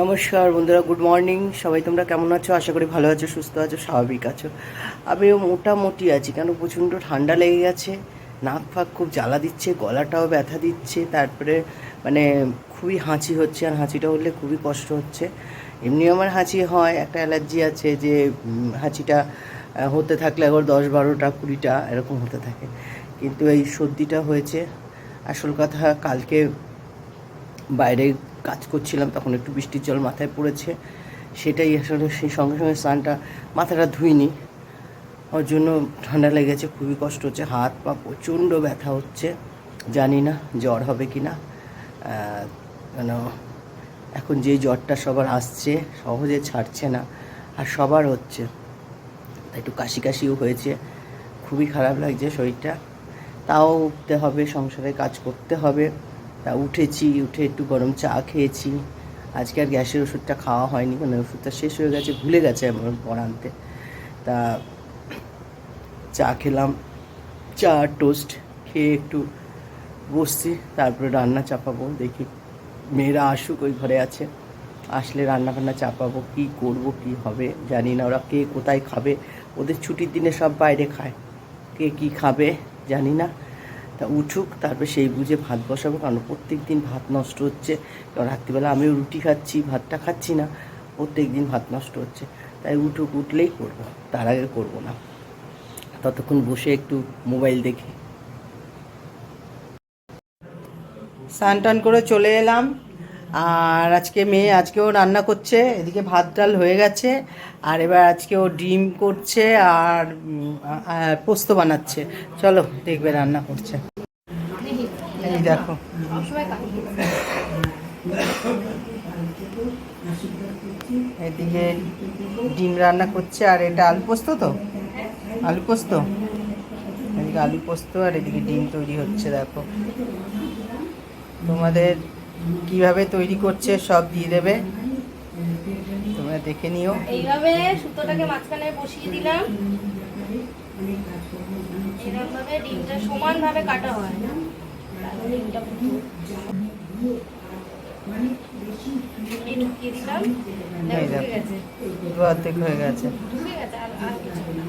নমস্কার বন্ধুরা, good morning. সবাই তোমরা কেমন আছো? আশা করি ভালো আছো, সুস্থ আছো, স্বাভাবিক আছো। আমিও মোটামুটি আছি, কেন প্রচণ্ড ঠান্ডা লেগে গেছে। নাক ফাক খুব জ্বালা দিচ্ছে, গলাটাও ব্যথা দিচ্ছে, তারপরে মানে খুবই হাঁচি হচ্ছে, আর হাঁচিটা হলে খুবই কষ্ট হচ্ছে। এমনি আমার হাঁচি হয়, একটা অ্যালার্জি আছে যে হাঁচিটা হতে থাকলে একবার দশ বারোটা, কুড়িটা, এরকম হতে থাকে। কিন্তু এই সর্দিটা হয়েছে। আসল কথা, কালকে বাইরে কাজ করছিলাম, তখন একটু বৃষ্টির জল মাথায় পড়েছে। সেটাই আসলে সেই সঙ্গে সঙ্গে স্নানটা মাথাটা ধুইনি। ওর জন্য ঠান্ডা লেগেছে, খুবই কষ্ট হচ্ছে, হাত পা প্রচণ্ড ব্যথা হচ্ছে। জানি না জ্বর হবে কি না কেন, এখন যে জ্বরটা সবার আসছে, সহজে ছাড়ছে না, আর সবার হচ্ছে। একটু কাশি কাশিও হয়েছে, খুবই খারাপ লাগছে শরীরটা। তাও উঠতে হবে, সংসারে কাজ করতে হবে। তা উঠেছি, উঠে একটু গরম চা খেয়েছি। আজকে আর গ্যাসের ওষুধটা খাওয়া হয়নি কারণ ওষুধটা শেষ হয়ে গেছে, ভুলে গেছে আমার পর আনতে। তা চা খেলাম, চা টোস্ট খেয়ে একটু বসছি, তারপরে রান্না চাপাবো, দেখি মেয়েরা আসুক, ওই ঘরে আছে। আসলে রান্না বান্না চাপাবো, কী করব, কি হবে, জানি না, ওরা কে কোথায় খাবে? ওদের ছুটির দিনে সব বাইরে খায়। কে কি খাবে, জানি না। উঠুক, তারপর সেই বুঝে ভাত বসাবো, কারণ প্রত্যেক দিন ভাত নষ্ট হচ্ছে। কারণ রাত্রিবেলা আমিও রুটি খাচ্ছি, ভাতটা খাচ্ছি না, প্রত্যেক দিন ভাত নষ্ট হচ্ছে। তাই উঠুক, উঠলেই করব, তার আগে করব না। ততক্ষণ বসে একটু মোবাইল দেখি। স্নান টান করে চলে এলাম। আর আজকে মেয়ে আজকেও রান্না করছে, এদিকে ভাত ডাল হয়ে গেছে, আর এবার আজকে ও ডিম করছে আর পোস্ত বানাচ্ছে। চলো দেখবে রান্না করছে। এই দেখো। এদিকে ডিম রান্না করছে, আর এটা আলু পোস্ত তো? আলু পোস্ত? এদিকে আলু পোস্ত আর এদিকে ডিম তৈরি হচ্ছে, দেখো। তোমাদের কীভাবে তৈরি করছে সব দিয়ে দেবে। তোমরা দেখে নিও। এইভাবে সুতোটাকে মাঝখানে বসিয়ে দিলাম। এরকম ডিমটা সমান ভাবে কাটা হয়। ডিমটা ঢুকিয়ে দিলাম। হয়ে গেছে আর আর কিছু না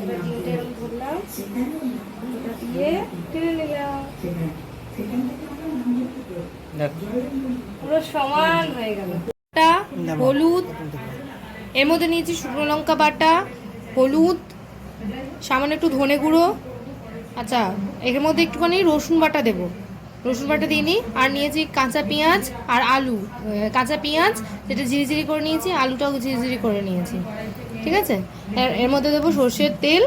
এবার ডিমটা এরকম ধরলাম এটা দিয়ে টেনে নিলাম দেখো পুরো সমান হয়ে গেল। হলুদ, এর মধ্যে নিয়েছি শুকনো লঙ্কা বাটা, হলুদ, সামান্য একটু ধনে গুঁড়ো। আচ্ছা এর মধ্যে একটুখানি রসুন বাটা দেবো। রসুন বাটা দিয়ে নিই আর নিয়েছি কাঁচা পেঁয়াজ আর আলু। কাঁচা পেঁয়াজ, যেটা ঝিরিঝিরি করে নিয়েছি, আলুটাও ঝিরিঝিরি করে নিয়েছি। ঠিক আছে? এর মধ্যে দেবো সর্ষের তেল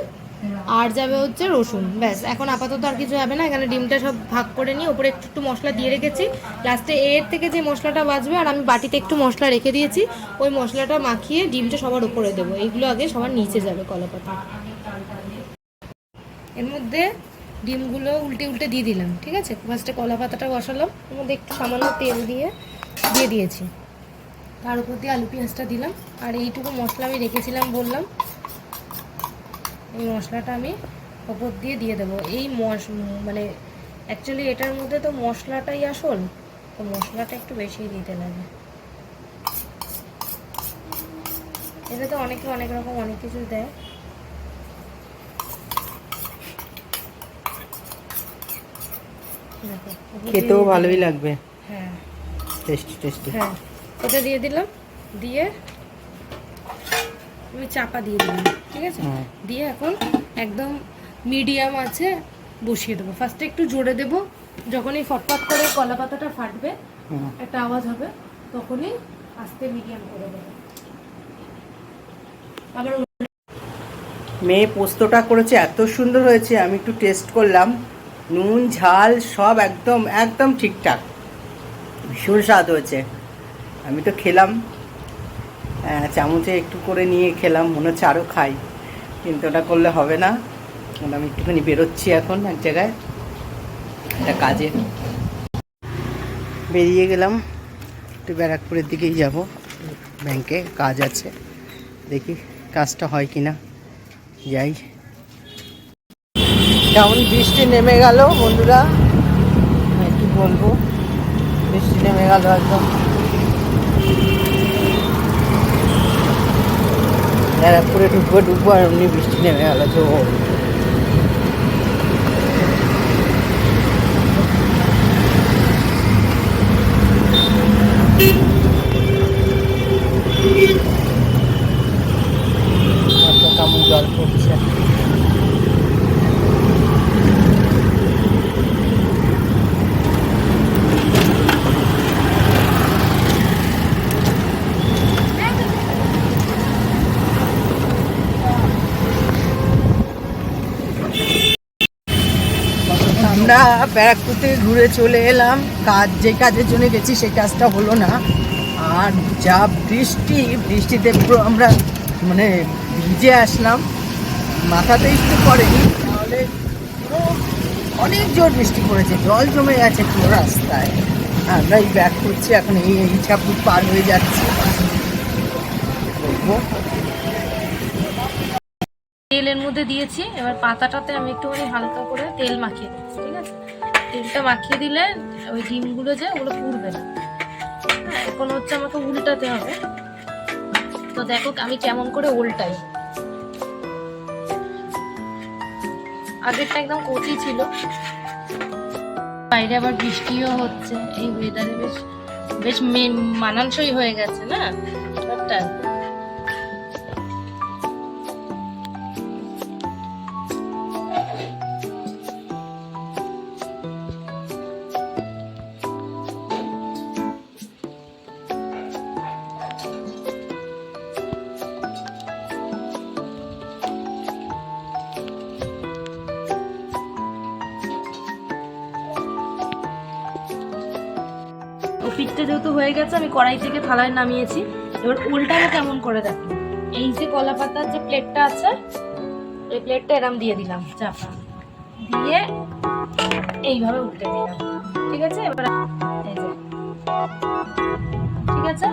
আর যাবে হচ্ছে রসুন। ব্যাস, এখন আপাতত আর কিছু হবে না। এখানে ডিমটা সব ভাগ করে নিয়ে ওপরে একটু একটু মশলা দিয়ে রেখেছি। লাস্টে এর থেকে যে মশলাটা বাজবে, আর আমি বাটিতে একটু মশলা রেখে দিয়েছি, ওই মশলাটা মাখিয়ে ডিমটা সবার উপরে দেবো। এইগুলো আগে সবার নিচে যাবে কলাপাতা। এর মধ্যে ডিমগুলো উল্টে উল্টে দিয়ে দিলাম, ঠিক আছে? ফার্স্টে কলা পাতাটা বসালাম। এর মধ্যে একটু সামান্য তেল দিয়ে দিয়ে দিয়েছি। তার উপর দিয়ে আলু পেঁয়াজটা দিলাম। আর এইটুকু মশলা আমি রেখেছিলাম, বললাম। এই মশলাটা আমি ওপর দিয়ে দিয়ে দেবো। এই মশ মানে অ্যাকচুয়ালি এটার মধ্যে তো মশলাটাই আসল তো মশলাটা একটু বেশি দিতে লাগে। এটা তো অনেকে অনেক রকম অনেক কিছু দেয়। খেতেও ভালোই লাগবে। হ্যাঁ। টেস্টি টেস্টি হ্যাঁ ওটা দিয়ে দিলাম। দিয়ে আমি চাপা দিয়ে দিলাম ঠিক আছে? দিয়ে এখন একদম মিডিয়াম আছে বসিয়ে দেবো। ফার্স্টে একটু জোরে দেবো যখনই ফটফট করে কলা পাতাটা ফাটবে একটা আওয়াজ হবে তখনই আস্তে মিডিয়াম করে দেবো। আবার মেয়ে পোস্তটা করেছে এত সুন্দর হয়েছে আমি একটু টেস্ট করলাম। নুন ঝাল সব একদম একদম ঠিকঠাক। ভীষণ স্বাদ হয়েছে। আমি তো খেলাম। চামচে একটু করে নিয়ে খেলাম, মনে হচ্ছে আরও খাই। কিন্তু ওটা করলে হবে না। আমি একটুখানি বেরোচ্ছি এখন এক জায়গায়। একটা কাজে। বেরিয়ে গেলাম। একটু ব্যারাকপুরের দিকেই যাব। ব্যাংকে কাজ আছে। দেখি কাজটা হয় কি না যাই। কেমন বৃষ্টি নেমে গেল বন্ধুরা? একটু বলব। বৃষ্টি নেমে গেল একদম। ব্যারাকপুরে ঢুকবো ঢুকবো আর এমনি বৃষ্টি নেমে গেল তো এত কেমন জল পড়ছে আমরা ব্যারাকপুর থেকে ঘুরে চলে এলাম। কাজ যে কাজের জন্য গেছি, সেই কাজটা হলো না। আর যা বৃষ্টি, বৃষ্টিতে পুরো আমরা মানে ভিজে আসলাম। মাথাতে একটু পড়েনি, তাহলে পুরো অনেক জোর বৃষ্টি পড়েছে, জল জমে গেছে পুরো রাস্তায়। আমরা এই ব্যাক করছি, এখন এই ছাপুর পার হয়ে যাচ্ছি। তেলের মধ্যে দিয়েছি। এবার পাতাটাতে আমি একটুখানি হালকা করে তেল মাখিয়ে দিচ্ছি ঠিক আছে? তেলটা মাখিয়ে দিলে ওই ডিমগুলো যে ওগুলো পুড়বে না। হ্যাঁ, এখন হচ্ছে আমাকে উল্টাতে হবে। তো দেখো আমি কেমন করে উল্টাই। আগেরটা একদম কচি ছিল। বাইরে আবার বৃষ্টিও হচ্ছে এই ওয়েদারে বেশ বেশ মানানসই হয়ে গেছে না? ব্যাপারটা পিঠটা যেহেতু হয়ে গেছে, আমি কড়াই থেকে থালায় নামিয়েছি। এবার উল্টানো কেমন করে দেখো? এই যে কলা পাতার যে প্লেটটা আছে, এই প্লেটটা এরম দিয়ে দিলাম চাপা দিয়ে এইভাবে উল্টে দিলাম। ঠিক আছে? এবার ঠিক আছে?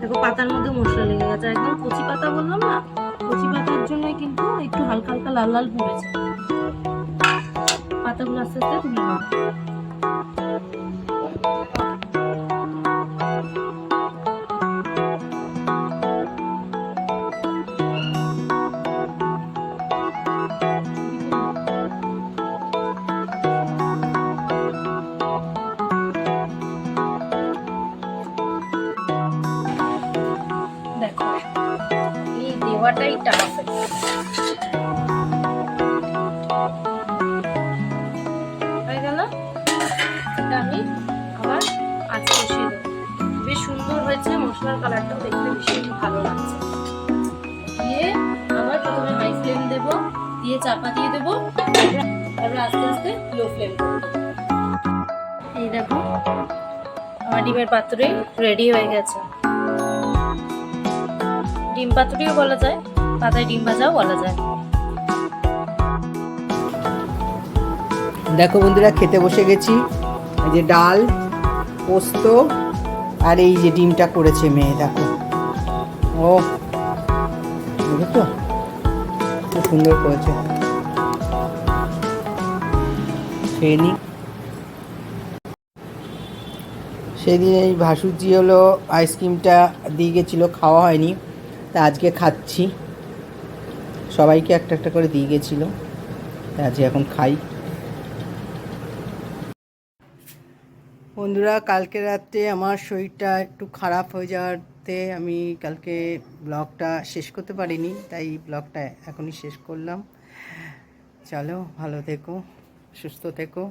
দেখো, পাতার মধ্যে মশলা লেগে গেছে। একদম কচি পাতা বললাম না, কচি পাতার জন্যই কিন্তু একটু হালকা হালকা লাল লাল পড়েছে পাতাগুলো আস্তে আস্তে তুলে নেব দেওয়াটাই টাফ হয়ে গেল? আমি আবার আজকে বসিয়ে দেবো। বেশ সুন্দর হয়েছে, মশলার কালারটাও দেখতে ভীষণ ভালো লাগছে। দিয়ে আবার প্রথমে হাই ফ্লেম দেবো, দিয়ে চাপা দিয়ে দেবো, তারপর আস্তে আস্তে লো ফ্লেম এই দেখো, আমার ডিমের পাত্রই রেডি হয়ে গেছে। ডিম পাতুরিও বলা যায়, পাতায় ডিম ভাজাও বলা যায়। দেখো বন্ধুরা, খেতে বসে গেছি। এই যে ডাল, পোস্ত, আর এই যে ডিমটা করেছে মেয়ে, দেখো। ও দেখো খুব সুন্দর করেছে। খেয়ে নি। সেদিন এই ভাসুজি হলো আইসক্রিমটা দিয়ে গেছিল, খাওয়া হয়নি। তা আজকে খাচ্ছি। সবাইকে একটা একটা করে দিয়ে গেছিল। আজকে এখন খাই। বন্ধুরা, কালকে রাত্রে আমার শরীরটা একটু খারাপ হয়ে যাওয়াতে আমি কালকে ব্লগটা শেষ করতে পারিনি, তাই ব্লগটা এখনই শেষ করলাম। চলো, ভালো থেকো, সুস্থ থেকো।